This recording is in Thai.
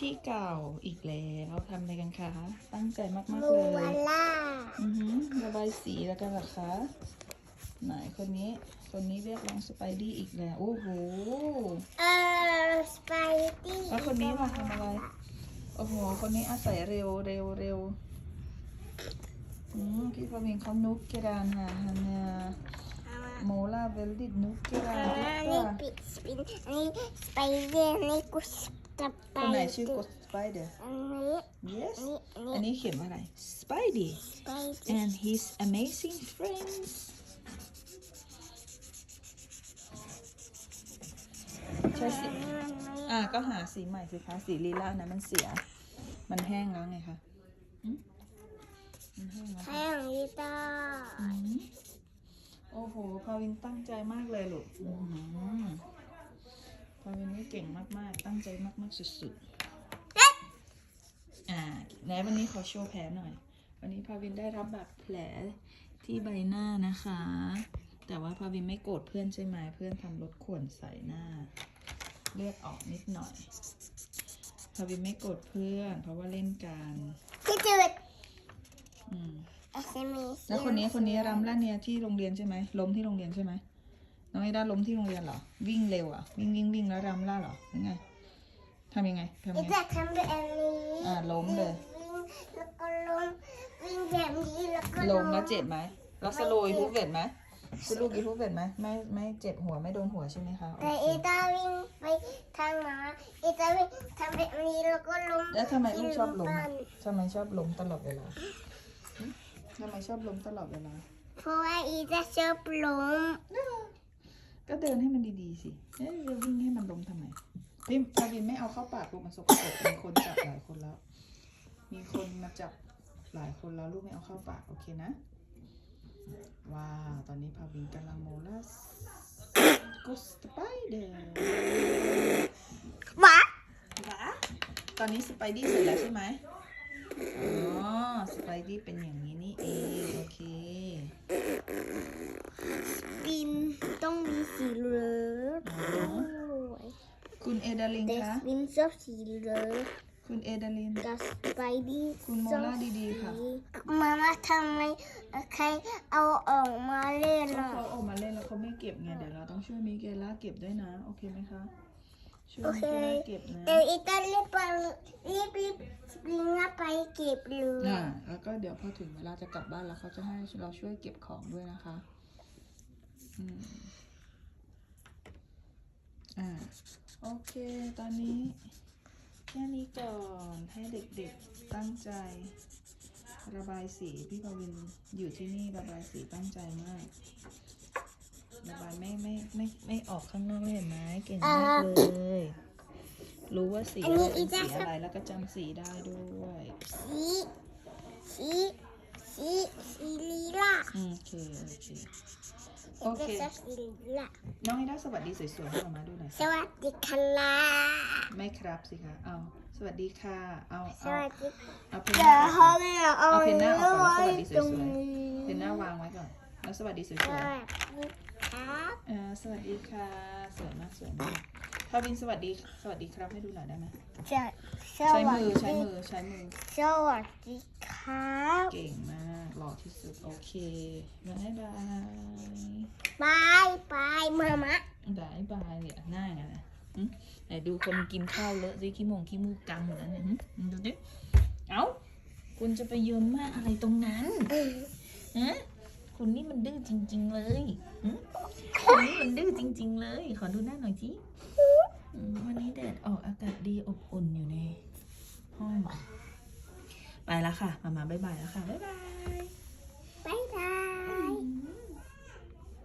ที่เก่าอีกแล้วทำอะไรกันคะ ตั้งใจมากๆมูเลวาย ล่าอือหือระบายสีแล้วกันเหรอคะไหนคนนี้ คนนี้เรียกร้องสไปดี้อีกแล้ว โอ้โห เออสไปดี้แล้วคนนี้ล่ะทำอะไร โอ้โห คนนี้อาศัยเร็วเร็วเร็วอืมพี่พวินเขานุกเกรานฮะฮันเนียโมลาเวลดิดนุกเกราอันนดินี้กว่าปิดสปินอันนี้สไปเดอร์อันนี้กุส ตไปคนไหนชื่อกดสไปเดอร์ อันนี้ yes อันนี้อันนี้อันนี้เขียนว่าอะไร Spidey สไปเดอร์ and his amazing friends ใช่สิ อะก็หาสีใหม่สิคะสีลีลานะมันเสีย มันแห้งแล้วไงคะอืมมันแห้งแล้วใช้ของลิต้าอืมโอ้โหพาวินตั้งใจมากเลยลูกอื้อหือพาวินนี่ เก่งมากๆ ตั้งใจมากๆ สุดๆ อ่าไหนวันนี้ขอโชว์แผลหน่อย วันนี้พาวินได้รับบาดแผลที่ใบหน้านะคะ แต่ว่าพาวินไม่โกรธเพื่อนใช่ไหมเพื่อนทำรถข่วนใส่หน้า เลือดออกนิดหน่อย พาวินไม่โกรธเพื่อน เพราะว่าเล่นกันที่จุดอืมเอสเอ็มแล้วคนนี้คนนี้รำล่าเนียที่โรงเรียนใช่ไหมล้มที่โรงเรียนใช่ไหม น้องไอ้ด้าล้มที่โรงเรียนเหรอ วิ่งเร็วอะ วิ่งวิ่งวิ่งแล้วรำล่าเหรอยังไงทำยังไงทำลิยังไงต้าทำแบบนี้อ่าล้มเลยวิ่งแล้วก็ล้มวิ่งแบบนี้แล้วก็ล้มแล้วเจ็บไหมแล้วสโลยฮูเวตไหมสลูกอีฮูเวตไหมไม่ไม่เจ็บหัวไม่โดนหัวใช่ไหมคะโอแต่เคอีตาวิ่งไปทางหมาอีตาวิ่งทำแบบนี้แล้วก็ล้มแล้วทำไมลูกชอบล้มที่อะนทำไมชอบล้มตลอดเวลาหึทำไมชอบล้มตลอดเวลาเพราะว่าอีตาชอบล้ม ก็เดินให้มันดีๆสิเอ้ยจะวิ่งให้มันล้มทำไมพี่พาวินไม่เอาเข้าปากลูกมันสกปรกมีคนจับหลายคนแล้ว มีคนมาจับหลายคนแล้วลูกไม่เอาเข้าปากโอเคนะ ว้าวตอนนี้พาวินกำลังโมลัสกุสไปเดอร์หมาว้าตอนนี้สไปดี้เสร็จแล้วใช่ไหมอ๋อ สไปดี้เป็นอย่างนี้นี่เอง โอเค ปินต้องมีสีเหลือง อ๋อ คุณเอดาลินแต่คะปินชอบสีเหลืองคุณเอดาลินกับสไปดี้คุณโมล่าดีๆค่ะ มาม่าทำไมใครเอาออกมาเล่นถ้าล่ะเขาออกมาเล่นแล้วเขาไม่เก็บไงเดี๋ยวเราต้องช่วยมิเกล่าเก็บด้วยนะ โอเคไหมคะ ช่วยโอมิเคเกล่าเก็บนะเดี๋ยวอีตารีบไปรีบรีบปิงไปเก็บเลยอ่าแล้วก็เดี๋ยวพอถึงเวลาจะกลับบ้านแล้วเขาจะให้เราช่วยเก็บของด้วยนะคะอืมอ่า โอเค ตอนนี้แค่นี้ก่อนให้เด็กๆตั้งใจ ระบายสีพี่พวินอยู่ที่นี่ระบายสีตั้งใจมาก ระบายไม่ไม่ไม่ไม่ออกข้างนอกเลยเห็นไหมเก่งมากเลย รู้ว่าสีอะไรเป็นสีอะไรแล้วก็จำสีได้ด้วยสีสีสีสีลีลาอืมโอเคโอเค โอเค จะชอบสีลีลาน้องให้ได้สวัสดีสวยๆให้ออกมาดูหน่อยสสิวัสดีค่ะลาไม่ครับสิคะ เอา สวัสดีค่ะ เอา สเอาวัสดีเอาเพนหเดี๋น้ายวอเขาอกไม่เอาเอาเพนหน้าออกก่อนแล้วสไว้วัสดีสตรวงยนี้ๆเพนหน้าวางไว้ก่อน แล้วสวัสดีสสวยวัสดีครับๆเออสวัสดีค่ะ สวยมากสวยมากพาวินสวัสดี สวัสดีครับให้ดูหน่อยได้ไหมจะสใช้วัสมือดีใช้มือใช้มือ สวัสดีครับ เก่งมาก หล่อที่สุด โอเคบ๊ายบายบายบายมามะบายบายเนี่ยหน้าไงนะหึไหนดูคนกินข้าวเลอะสิขี้มงขี้มูกกำหมดแล้วเนี่ยหึดูดิเอ้าคุณจะไปเยิมมากอะไรตรงนั้นฮะคุณนี่มันดื้อจริง ๆ เลยหึคุณนี่มันดื้อจริง ๆ เลย ขอดูหน้าหน่อยสิอืมวันนี้แดดออกอากาศดีอบอุ่นอยู่ในห้องไปแล้วค่ะ มามาบ๊ายบายแล้วค่ะ บ๊ายบาย